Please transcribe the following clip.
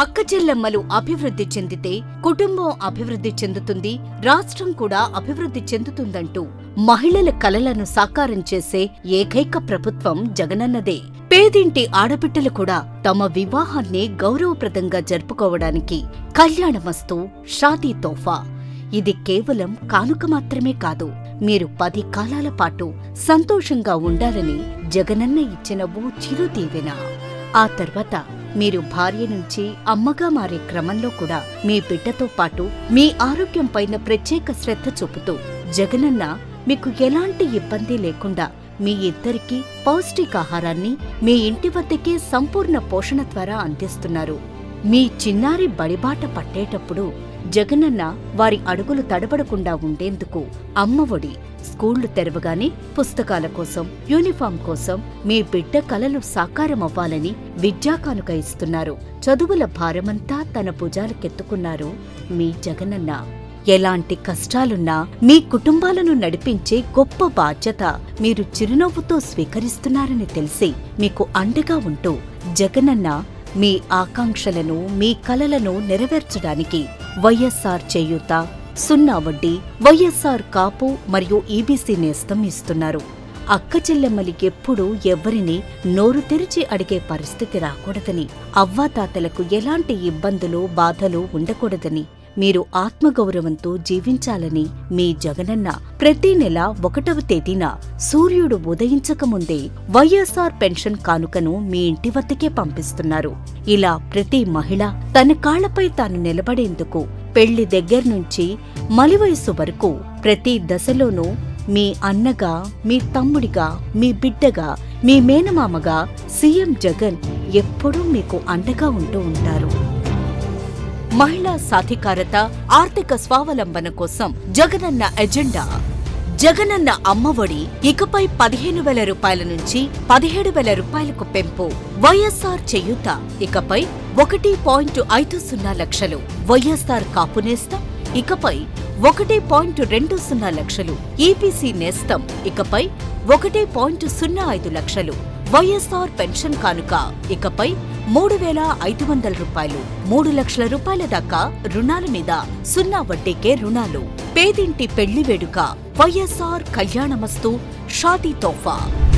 అక్క చెల్లెమ్మలు అభివృద్ధి చెందితే కుటుంబం అభివృద్ధి చెందుతుంది రాష్ట్రం కూడా అభివృద్ధి చెందుతుందంటూ మహిళల కలలను సాకారం చేసే ఏకైక ప్రభుత్వం జగనన్నదే. పేదింటి ఆడబిడ్డలు కూడా తమ వివాహాన్ని గౌరవప్రదంగా జరుపుకోవడానికి కళ్యాణమస్తు షాదీ తోఫా. ఇది కేవలం కానుక మాత్రమే కాదు మీరు పది కాలాల పాటు సంతోషంగా ఉండాలని జగనన్న ఇచ్చిన ఓ చిరుదీవెన. ఆ తర్వాత మీరు భార్య నుంచి అమ్మగా మారే క్రమంలో కూడా మీ బిడ్డతో పాటు మీ ఆరోగ్యం పైన ప్రత్యేక శ్రద్ధ చూపుతూ జగనన్న మీకు ఎలాంటి ఇబ్బంది లేకుండా మీ ఇద్దరికీ పౌష్టికాహారాన్ని మీ ఇంటి వద్దకే సంపూర్ణ పోషణ ద్వారా అందిస్తున్నారు. మీ చిన్నారి బడిబాట పట్టేటప్పుడు జగనన్న వారి అడుగులు తడబడకుండా ఉండేందుకు అమ్మఒడి స్కూళ్ళు తెరవగానే పుస్తకాల కోసం యూనిఫామ్ కోసం మీ బిడ్డ కలలు సాకారమవ్వాలని విద్యాకానుక ఇస్తున్నారు. చదువుల భారమంతా తన భుజాలకెత్తుకున్నారు మీ జగనన్న. ఎలాంటి కష్టాలున్నా మీ కుటుంబాలను నడిపించే గొప్ప బాధ్యత మీరు చిరునవ్వుతో స్వీకరిస్తున్నారని తెలిసి మీకు అండగా ఉంటూ జగనన్న మీ ఆకాంక్షలను మీ కలలను నెరవేర్చడానికి వైఎస్ఆర్ చేయూత సున్నా వడ్డీ వైఎస్ఆర్ కాపు మరియు ఈబీసీ నేస్తం ఇస్తున్నారు. అక్క చెల్లెమ్మలికెప్పుడూ ఎవ్వరినీ ఎవ్వరిని నోరు తెరిచి అడిగే పరిస్థితి రాకూడదని అవ్వాతాతలకు ఎలాంటి ఇబ్బందులు బాధలు ఉండకూడదని మీరు ఆత్మగౌరవంతో జీవించాలని మీ జగనన్న ప్రతి నెల ఒకటవ తేదీన సూర్యుడు ఉదయించకముందే వైఎస్ఆర్ పెన్షన్ కానుకను మీ ఇంటి వద్దకే పంపిస్తున్నారు. ఇలా ప్రతి మహిళ తన కాళ్ళపై తాను నిలబడేందుకు పెళ్ళి దగ్గర్నుంచి మలివయసు వరకు ప్రతి దశలోనూ మీ అన్నగా మీ తమ్ముడిగా మీ బిడ్డగా మీ మేనమామగా సీఎం జగన్ ఎప్పుడూ మీకు అండగా ఉంటూ ఉంటారు. మహిళా సాధికారత ఆర్థిక స్వావలంబన కోసం జగనన్న ఎజెండా. జగనన్న అమ్మఒడి ఇకపై పదిహేను వేల రూపాయల నుంచి పదిహేడు వేల రూపాయలకు పెంపు. వైఎస్ఆర్ చేయూత. ఇకపై ఒకటి పాయింట్ ఐదు సున్నా లక్షలు. వైఎస్ఆర్ కాపు నేస్తం. ఇకపై ఒకటి పాయింట్ రెండు సున్నా లక్షలు. ఈపీసీ నేస్తం. ఇకపై ఒకటి పాయింట్ సున్నా ఐదు లక్షలు. వైఎస్ఆర్ పెన్షన్ కానుక. ఇకపై మూడు వేల ఐదు వందల రూపాయలు. మూడు లక్షల రూపాయల దాకా రుణాల మీద సున్నా వడ్డీకే రుణాలు. పేదింటి పెళ్ళి వేడుక వైఎస్ఆర్ కళ్యాణమస్తు షాదీ తోఫా.